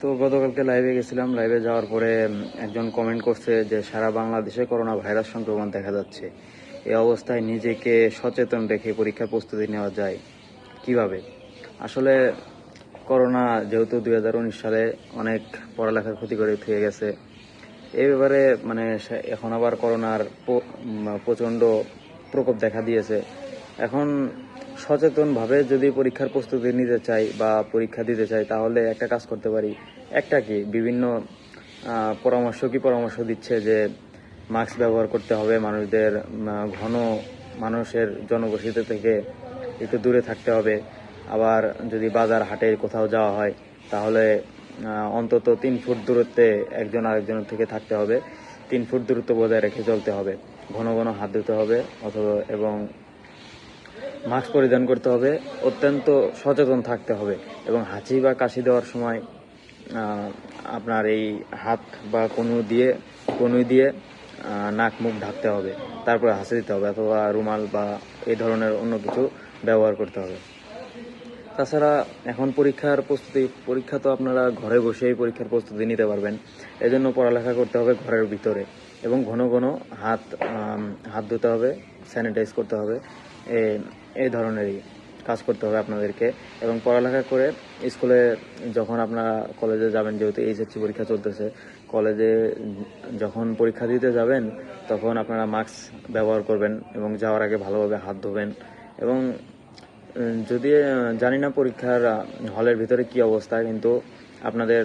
তো গতকালকে লাইভে গেছিলাম। লাইভে যাওয়ার পরে একজন কমেন্ট করছে যে, সারা বাংলাদেশে করোনা ভাইরাস সংক্রমণ দেখা যাচ্ছে। এই অবস্থায় নিজেকে সচেতন রেখে পরীক্ষার প্রস্তুতি নেওয়া যায়। কীভাবে? আসলে, করোনা যেহেতু দু হাজার উনিশ সালে অনেক পড়ালেখার ক্ষতি করে থেকে গেছে এই ব্যাপারে মানে এখন আবার করোনার প্রচণ্ড প্রকোপ দেখা দিয়েছে। এখন সচেতনভাবে যদি পরীক্ষার প্রস্তুতি নিতে চাই বা পরীক্ষা দিতে চাই, তাহলে একটা কাজ করতে পারি। একটা কি? বিভিন্ন পরামর্শ কি পরামর্শ দিচ্ছে যে মাস্ক ব্যবহার করতে হবে, মানুষদের ঘন মানুষের জনবসতি থেকে একটু দূরে থাকতে হবে। আবার যদি বাজার হাটে কোথাও যাওয়া হয়, তাহলে অন্তত তিন ফুট দূরত্বে একজন আরেকজনের থেকে থাকতে হবে। তিন ফুট দূরত্ব বজায় রেখে চলতে হবে। ঘন ঘন হাত ধুতে হবে, অথবা এবং মাস্ক পরিধান করতে হবে, অত্যন্ত সচেতন থাকতে হবে এবং হাঁচি বা কাশি দেওয়ার সময় আপনার এই হাত বা কনু দিয়ে কনুই দিয়ে নাক মুখ ঢাকতে হবে, তারপরে হাসি দিতে হবে অথবা রুমাল বা এই ধরনের অন্য কিছু ব্যবহার করতে হবে। তাছাড়া এখন পরীক্ষার প্রস্তুতি, পরীক্ষা তো আপনারা ঘরে বসেই পরীক্ষার প্রস্তুতি নিতে পারবেন, এজন্য পড়ালেখা করতে হবে ঘরের ভিতরে। এবং ঘন ঘন হাত হাত ধুতে হবে স্যানিটাইজ করতে হবে এই ধরনেরই কাজ করতে হবে আপনাদেরকে। এবং পড়ালেখা করে স্কুলে যখন আপনারা কলেজে যাবেন, যেহেতু এইচএসসি পরীক্ষা চলতেছে, কলেজে যখন পরীক্ষা দিতে যাবেন, তখন আপনারা মাস্ক ব্যবহার করবেন এবং যাওয়ার আগে ভালোভাবে হাত ধোবেন। এবং যদি জানি না পরীক্ষার হলের ভিতরে কি অবস্থা, কিন্তু আপনাদের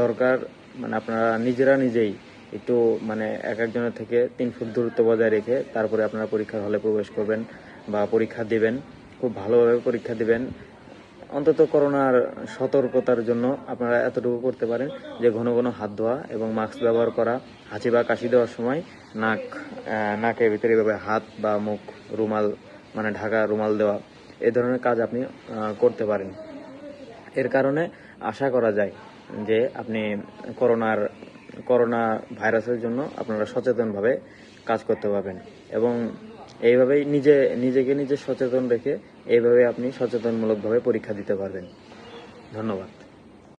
দরকার মানে আপনারা নিজেরা নিজেই একটু মানে এক একজনের থেকে তিন ফুট দূরত্ব বজায় রেখে তারপরে আপনারা পরীক্ষার হলে প্রবেশ করবেন বা পরীক্ষা দিবেন, খুব ভালোভাবে পরীক্ষা দেবেন। অন্তত করোনার সতর্কতার জন্য আপনারা এতটুকু করতে পারেন যে ঘন ঘন হাত ধোয়া এবং মাস্ক ব্যবহার করা, হাঁচি বা কাশি দেওয়ার সময় নাক নাকের ভিতরে এভাবে হাত বা মুখ রুমাল মানে ঢাকা রুমাল দেওয়া, এ ধরনের কাজ আপনি করতে পারেন। এর কারণে আশা করা যায় যে আপনি করোনার করোনা ভাইরাসের জন্য আপনারা সচেতনভাবে কাজ করতে পারবেন। এবং এইভাবেই নিজে, নিজেকে নিজে সচেতন রেখে এইভাবে আপনি সচেতনমূলকভাবে পরীক্ষা দিতে পারবেন। ধন্যবাদ।